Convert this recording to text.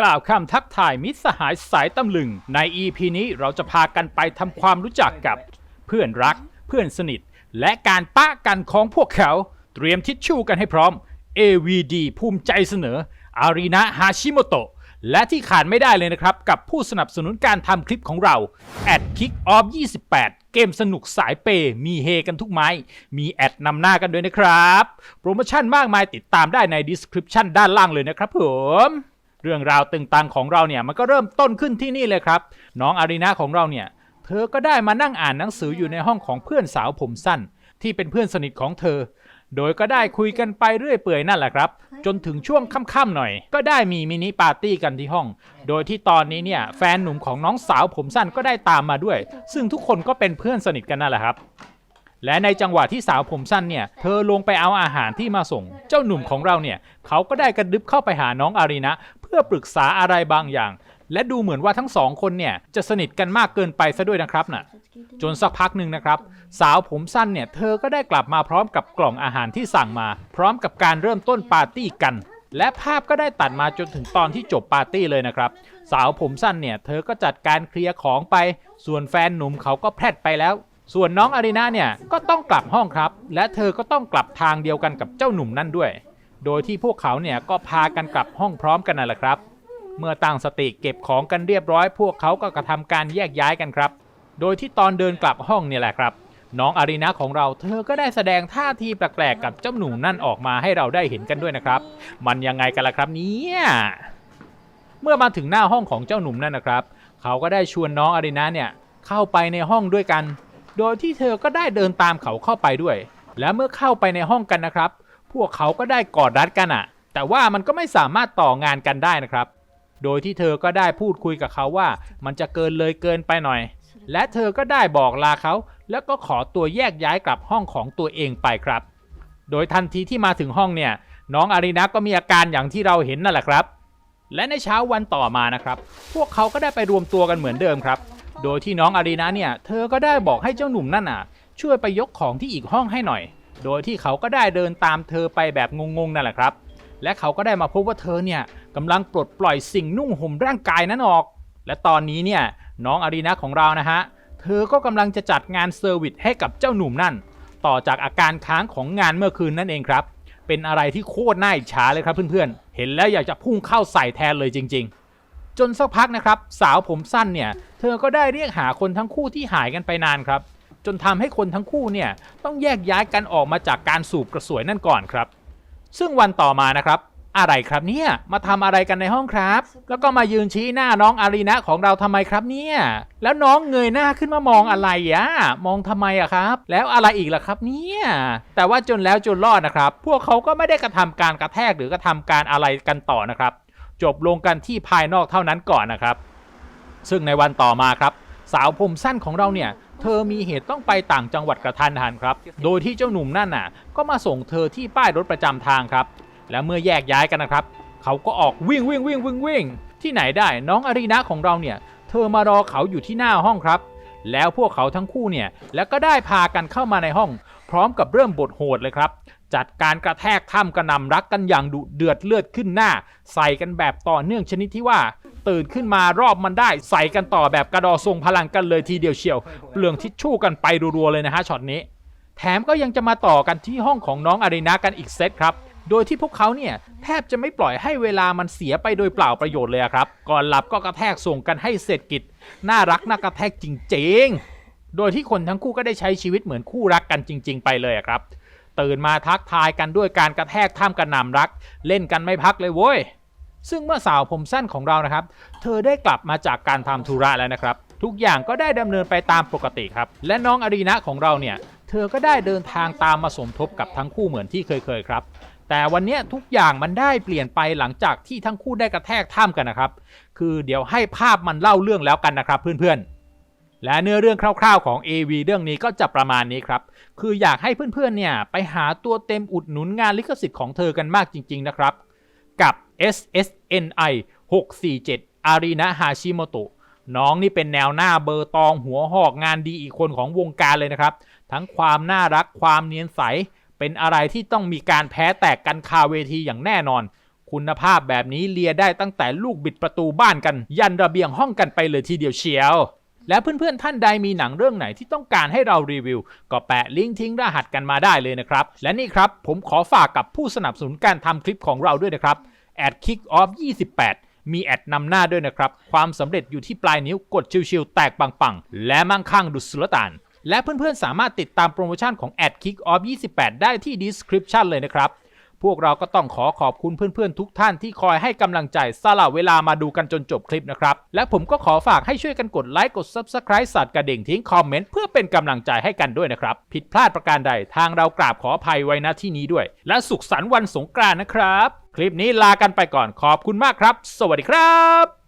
กล่าวคำทักทายมิตรสหายสายตำลึง ใน EP นี้เราจะพากันไปทำความรู้จักกับ เพื่อนรัก เพื่อนสนิท และการปะกันของพวกเขา เตรียมทิชชู่กันให้พร้อม AVD ภูมิใจเสนอ อารีนะฮาชิโมโตะและที่ขาดไม่ได้เลยนะครับ กับผู้สนับสนุนการทำคลิปของเรา at kick off 28 เกมสนุกสายเปย์มีเฮกันทุกไม้ มีแอดนำหน้ากันด้วยนะครับ โปรโมชั่นมากมายติดตามได้ใน description ด้านล่างเลยนะครับผม เรื่องราวตึงตังของเราเนี่ยมันก็เริ่มต้นขึ้นที่นี่เลยครับ น้องอารีนาของเราเนี่ยเธอก็ได้มานั่งอ่านหนังสืออยู่ในห้องของเพื่อนสาวผมสั้น ที่เป็นเพื่อนสนิทของเธอ โดยก็ได้คุยกันไปเรื่อยเปื่อยนั่นแหละครับ จนถึงช่วงค่ำๆหน่อย ก็ได้มีมินิปาร์ตี้กันที่ห้อง โดยที่ตอนนี้เนี่ยแฟนหนุ่มของน้องสาวผมสั้นก็ได้ตามมาด้วย ซึ่งทุกคนก็เป็นเพื่อนสนิทกันนั่นแหละครับ และในจังหวะที่สาวผมสั้นเนี่ย เธอลงไปเอาอาหารที่มาส่ง เจ้าหนุ่มของเราเนี่ย เขาก็ได้กระดึบเข้าไปหาน้องอารีนะ เพื่อปรึกษาอะไรบางอย่าง และดูเหมือนว่าทั้งสองคนเนี่ย จะสนิทกันมากเกินไปซะด้วยนะครับน่ะ จนสักพักหนึ่งนะครับ สาวผมสั้นเนี่ย เธอก็ได้กลับมาพร้อมกับกล่องอาหารที่สั่งมา พร้อมกับการเริ่มต้นปาร์ตี้กัน และภาพก็ได้ตัดมาจนถึงตอนที่จบปาร์ตี้เลยนะครับ สาวผมสั้นเนี่ย เธอก็จัดการเคลียร์ของไป ส่วนแฟนหนุ่มเขาก็แพร่ดไปแล้ว ส่วนน้องอารีนาเนี่ยก็ต้องกลับห้องครับ และเธอก็ต้องกลับทางเดียวกันกับเจ้าหนุ่มนั่นด้วย โดยที่พวกเขาเนี่ยก็พากันกลับห้องพร้อมกันนั่นแหละครับ เมื่อตั้งสติเก็บของกันเรียบร้อย พวกเขาก็กระทำการแยกย้ายกันครับ โดยที่ตอนเดินกลับห้องเนี่ยแหละครับน้องอารีนาของเราเธอก็ได้แสดงท่าทีแปลกๆกับเจ้าหนุ่มนั่นออกมาให้เราได้เห็นกันด้วยนะครับ มันยังไงกันล่ะครับเนี่ยเมื่อมาถึงหน้าห้องของเจ้าหนุ่มนั่นนะครับ เขาก็ได้ชวนน้องอารีนาเนี่ยเข้าไปในห้องด้วยกัน โดยที่เธอก็ได้เดินตามเขาเข้าไปด้วย และเมื่อเข้าไปในห้องกันนะครับ พวกเขาก็ได้กอดรัดกันอะแต่ว่ามันก็ไม่สามารถต่องานกันได้นะครับ โดยที่เธอก็ได้พูดคุยกับเขาว่า มันจะเกินเลยเกินไปหน่อย และเธอก็ได้บอกลาเขา แล้วก็ขอตัวแยกย้ายกลับห้องของตัวเองไปครับ โดยทันทีที่มาถึงห้องเนี่ย น้องอารีนะก็มีอาการอย่างที่เราเห็นนั่นแหละครับและในเช้าวันต่อมานะครับ พวกเขาก็ได้ไปรวมตัวกันเหมือนเดิมครับ โดยที่น้องอารีนะเนี่ย เธอก็ได้บอกให้เจ้าหนุ่มนั่นน่ะ ช่วยไปยกของที่อีกห้องให้หน่อย โดยที่เขาก็ได้เดินตามเธอไปแบบงงๆนั่นแหละครับ และเขาก็ได้มาพบว่าเธอเนี่ยกำลังปลดปล่อยสิ่งนุ่งห่มร่างกายนั้นออก และตอนนี้เนี่ยน้องอารีนะของเรานะฮะเธอก็กำลังจะจัดงานเซอร์วิสให้กับเจ้าหนุ่มนั่น ต่อจากอาการค้างของงานเมื่อคืนนั่นเองครับ เป็นอะไรที่โคตรน่าอิจฉาเลยครับเพื่อนๆ เห็นแล้วอยากจะพุ่งเข้าใส่แทนเลยจริง ๆ จนสักพักนะครับ สาวผมสั้นเนี่ย เธอก็ได้เรียกหาคนทั้งคู่ที่หายกันไปนานครับ จนทำให้คนทั้งคู่เนี่ยต้องแยกย้ายกันออกมาจากการสูบกระสวยนั่นก่อนครับ ซึ่งวันต่อมานะครับ อะไรครับเนี่ยมาทำอะไรกันในห้องครับ แล้วก็มายืนชี้หน้าน้องอารีนะของเราทำไมครับเนี่ยแล้วน้องเงยหน้าขึ้นมามองอะไรอะมองทำไมอะครับ แล้วอะไรอีกล่ะครับเนี่ยแต่ว่าจนแล้วจนรอดนะครับ พวกเขาก็ไม่ได้กระทำการกระแทกหรือกระทำการอะไรกันต่อนะครับ จบลงกันที่ภายนอกเท่านั้นก่อนนะครับ ซึ่งในวันต่อมาครับ สาวผมสั้นของเราเนี่ยเธอมีเหตุต้องไปต่างจังหวัดกระทันหันครับ โดยที่เจ้าหนุ่มนั่นน่ะ ก็มาส่งเธอที่ป้ายรถประจำทางครับ และเมื่อแยกย้ายกันนะครับ เขาก็ออกวิ่งวิ่งวิ่งวิ่งวิ่งที่ไหนได้น้องอารีนะของเราเนี่ย เธอมารอเขาอยู่ที่หน้าห้องครับ แล้วพวกเขาทั้งคู่เนี่ย แล้วก็ได้พากันเข้ามาในห้อง พร้อมกับเริ่มบทโหดเลยครับ จัดการกระแทกท่ามกระนำรักกันอย่างดุเดือดเลือดขึ้นหน้า ใส่กันแบบต่อเนื่องชนิดที่ว่า ตื่นขึ้นมารอบมันได้ใส่กันต่อแบบกระดอทรงพลังกันเลยทีเดียวเชียว เปลืองทิชชู่กันไปรัวๆเลยนะฮะช็อตนี้ แถมก็ยังจะมาต่อกันที่ห้องของน้องอารีนากันอีกเซตครับโดยที่พวกเขาเนี่ยแทบจะไม่ปล่อยให้เวลามันเสียไปโดยเปล่าประโยชน์เลยครับ ก่อนหลับก็กระแทกส่งกันให้เสร็จกิจ น่ารักน่ากระแทกจริงๆ โดยที่คนทั้งคู่ก็ได้ใช้ชีวิตเหมือนคู่รักกันจริง ๆ ไปเลยครับ ตื่นมาทักทายกันด้วยการกระแทกท่ามกระนำรัก เล่นกันไม่พักเลยโว้ย ซึ่งเมื่อสาวผมสั้นของเรานะครับ เธอได้กลับมาจากการทำธุระแล้วนะครับ ทุกอย่างก็ได้ดำเนินไปตามปกติครับ และน้องอารีนะของเราเนี่ย เธอก็ได้เดินทางตามมาสมทบกับทั้งคู่เหมือนที่เคยๆครับแต่วันนี้ทุกอย่างมันได้เปลี่ยนไปหลังจากที่ทั้งคู่ได้กระแทกท่ามกันนะครับ คือเดี๋ยวให้ภาพมันเล่าเรื่องแล้วกันนะครับเพื่อนๆ และเนื้อเรื่องคร่าวๆของ AV เรื่องนี้ก็จะประมาณนี้ครับ คืออยากให้เพื่อนๆเนี่ยไปหาตัวเต็มอุดหนุนงานลิขสิทธิ์ของเธอกันมากจริงๆนะครับ กับ SSNI 647 อารีนะฮาชิโมโตะน้องนี่เป็นแนวหน้าเบอร์ตองหัวหอกงานดีอีกคนของวงการเลยนะครับ ทั้งความน่ารักความเนียนใส เป็นอะไรที่ต้องมีการแพ้แตกกันคาเวทีอย่างแน่นอน คุณภาพแบบนี้เลียได้ตั้งแต่ลูกบิดประตูบ้านกัน ยันระเบียงห้องกันไปเลยทีเดียวเชียว และเพื่อนๆท่านใดมีหนังเรื่องไหนที่ต้องการให้เรารีวิว ก็แปะลิงก์ทิ้งรหัสกันมาได้เลยนะครับ และนี่ครับผมขอฝากกับผู้สนับสนุนการทำคลิปของเราด้วยนะครับแอด Kick Off 28มีแอดนำหน้าด้วยนะครับ ความสำเร็จอยู่ที่ปลายนิ้วกดชิวๆแตกปังๆ และมั่งคั่งดุสุลต่าน และเพื่อนๆสามารถติดตามโปรโมชั่นของแอด Kick Off 28 ได้ที่ description เลยนะครับ พวกเราก็ต้องขอขอบคุณเพื่อนๆทุกท่านที่คอยให้กำลังใจสละเวลามาดูกันจนจบคลิปนะครับ และผมก็ขอฝากให้ช่วยกันกดไลค์กด Subscribe สัตว์กระดิ่งทิ้งคอมเมนต์เพื่อเป็นกำลังใจให้กันด้วยนะครับ ผิดพลาดประการใดทางเรากราบขออภัยไว้ณที่นี้ด้วย และสุขสันต์วันสงกรานต์นะครับ คลิปนี้ลากันไปก่อนขอบคุณมากครับ สวัสดีครับ